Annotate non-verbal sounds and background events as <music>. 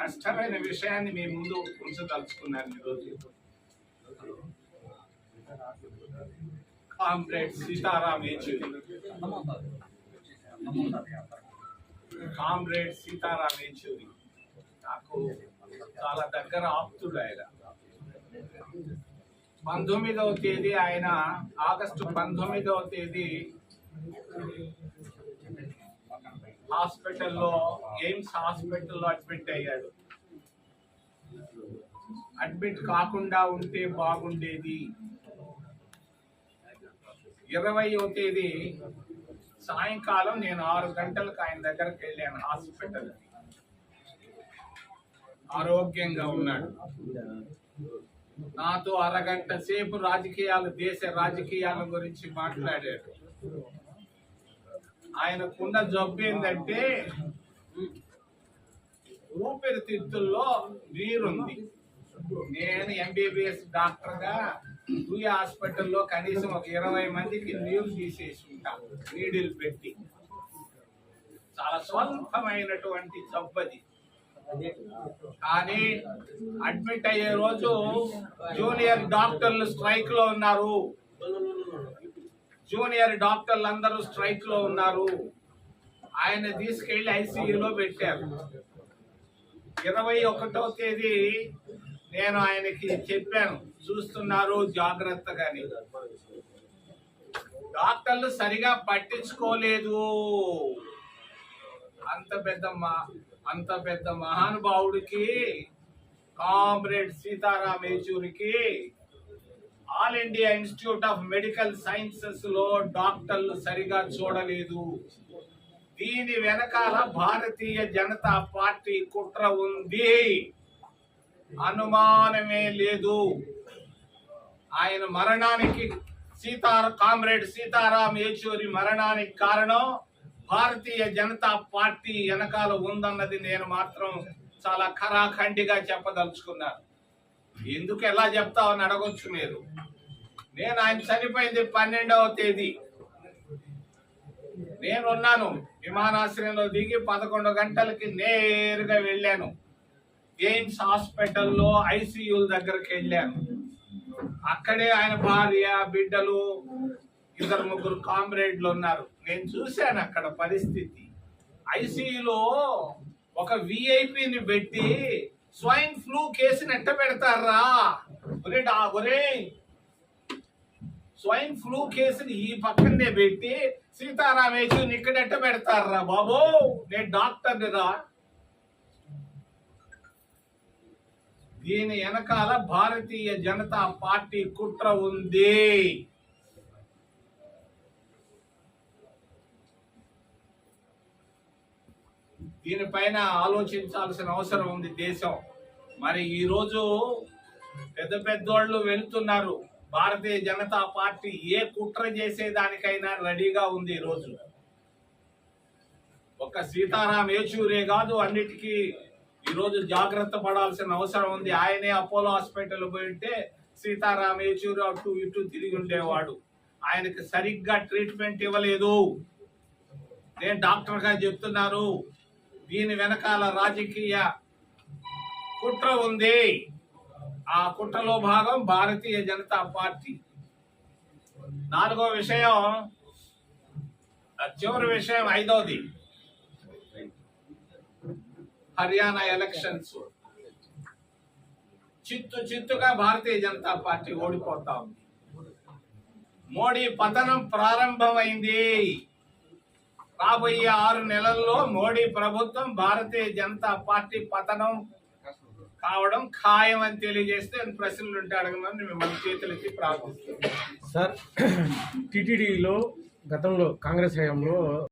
కష్టమైన విషయాన్ని మీ ముందు ఉంచదలుచుకున్నాను ఈరోజు. కామ్రేడ్ సీతారాం యేచూరి కామ్రేడ్ సీతారాం యేచూరి నాకు చాలా దగ్గర ఆప్తుడు ఆయన. పంతొమ్మిదవ తేదీ ఆయన ఆగస్టు పంతొమ్మిదవ తేదీ హాస్పిటల్లో ఎయిమ్స్ హాస్పిటల్లో అడ్మిట్ అయ్యాడు. అడ్మిట్ కాకుండా ఉంటే బాగుండేది. ఇరవయో తేదీ సాయంకాలం నేను ఆరు గంటలకు ఆయన దగ్గరికి వెళ్ళాను హాస్పిటల్. ఆరోగ్యంగా ఉన్నాడు. నాతో అరగంట సేపు రాజకీయాలు దేశ రాజకీయాల గురించి మాట్లాడాడు. ఆయనకున్న జబ్బు ఏంటంటే ఊపిరితిత్తుల్లో నీరుంది. నేను ఎంబీబీఎస్ డాక్టర్గా ఈ హాస్పిటల్లో కనీసం ఒక ఇరవై మందికి నీరు తీసేసి ఉంటా నీడిల్ పెట్టి. చాలా స్వల్పమైనటువంటి జబ్బది. కానీ అడ్మిట్ అయ్యే రోజు జూనియర్ డాక్టర్లు స్ట్రైక్లో ఉన్నారు. జూనియర్ డాక్టర్లు అందరూ స్ట్రైక్లో ఉన్నారు. ఆయన తీసుకెళ్ళి ఐసీయూలో పెట్టారు. ఇరవై ఒకటో తేదీ నేను ఆయనకి చెప్పాను. చూస్తున్నారు జాగ్రత్తగాని. డాక్టర్లు సరిగా పట్టించుకోలేదు. అంత పెద్ద అంత పెద్ద మహానుభావుడికి comrade Sitaram యేచూరికి all India institute of medical సైన్సెస్లో డాక్టర్లు సరిగా చూడలేదు. దీని వెనకాల భారతీయ జనతా పార్టీ కుట్ర ఉంది. అనుమానమే లేదు. ఆయన మరణానికి సీతార కామ్రేడ్ సీతారాం యేచూరి మరణానికి కారణం భారతీయ జనతా పార్టీ వెనకాల ఉందన్నది నేను మాత్రం చాలా ఖరాఖండిగా చెప్పదలుచుకున్నాను. ఎందుకు ఎలా చెప్తావని అడగొచ్చు మీరు? నేను ఆయన చనిపోయింది పన్నెండవ తేదీ. నేనున్నాను. విమానాశ్రయంలో దిగి పదకొండు గంటలకి నేరుగా వెళ్ళాను. ఎయిమ్స్ హాస్పిటల్లో ఐసీయూల దగ్గరికి వెళ్ళాను. అక్కడే ఆయన భార్య బిడ్డలు ఇద్దరు ముగ్గురు కామ్రేడ్లు ఉన్నారు. నేను చూశాను అక్కడ పరిస్థితి. ఐసీయూలో ఒక విఐపిని పెట్టి స్వైన్ ఫ్లూ కేసుని ఎట్ట పెడతారా? ఒరే డా ఒరే. స్వైన్ ఫ్లూ కేసుని ఈ పక్కనే పెట్టి సీతారాం యేచూరిని ఇక్కడ ఎట్ట పెడతారా బాబు? నేను డాక్టర్ని రా. దీని వెనకాల భారతీయ జనతా పార్టీ కుట్ర ఉంది. దీనిపైన ఆలోచించాల్సిన అవసరం ఉంది దేశం. మరి ఈరోజు పెద్ద పెద్దోళ్ళు వెళ్తున్నారు. భారతీయ జనతా పార్టీ ఏ కుట్ర చేసేదానికైనా రెడీగా ఉంది ఈరోజు ఒక సీతారాం యేచూరే కాదు అన్నిటికీ ఈరోజు జాగ్రత్త పడాల్సిన అవసరం ఉంది. ఆయనే అపోలో హాస్పిటల్ పోయింటే సీతారాం యేచూరి అటు ఇటు తిరిగి ఉండేవాడు. ఆయనకి సరిగ్గా ట్రీట్మెంట్ ఇవ్వలేదు. నేను డాక్టర్గా చెప్తున్నారు. దీని వెనకాల రాజకీయ కుట్ర ఉంది. ఆ కుట్రలో భాగం భారతీయ జనతా పార్టీ. నాలుగో విషయం చివరి విషయం ఐదోది. హర్యానా ఎలక్షన్స్. చిత్తు చిత్తుగా భారతీయ జనతా పార్టీ ఓడిపోతా ఉంది. మోడీ పతనం ప్రారంభమైంది. రాబోయే ఆరు నెలల్లో మోడీ ప్రభుత్వం భారతీయ జనతా పార్టీ పతనం కావడం ఖాయం అని తెలియజేస్తే ప్రశ్నలు ఉంటే అడగమని మిమ్మల్ని చేతులెత్తి ప్రార్థిస్తున్నాను. సార్ <clears throat> టీటీడీలో గతంలో కాంగ్రెస్ హయాంలో